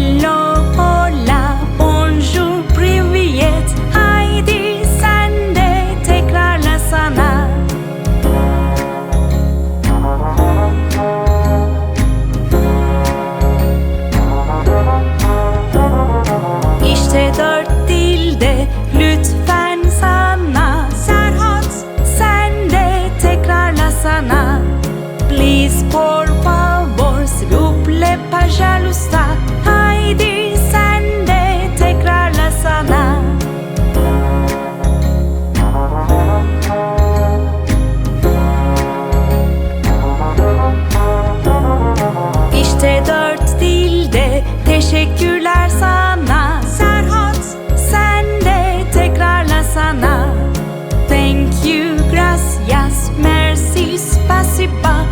Hello, hola, bonjour, privyet Haydi sen de tekrarlasana İşte dört dilde lütfen sana. Serhat sen de tekrarlasana Please por favor s'il vous plaît pas jalousta espaço e pá.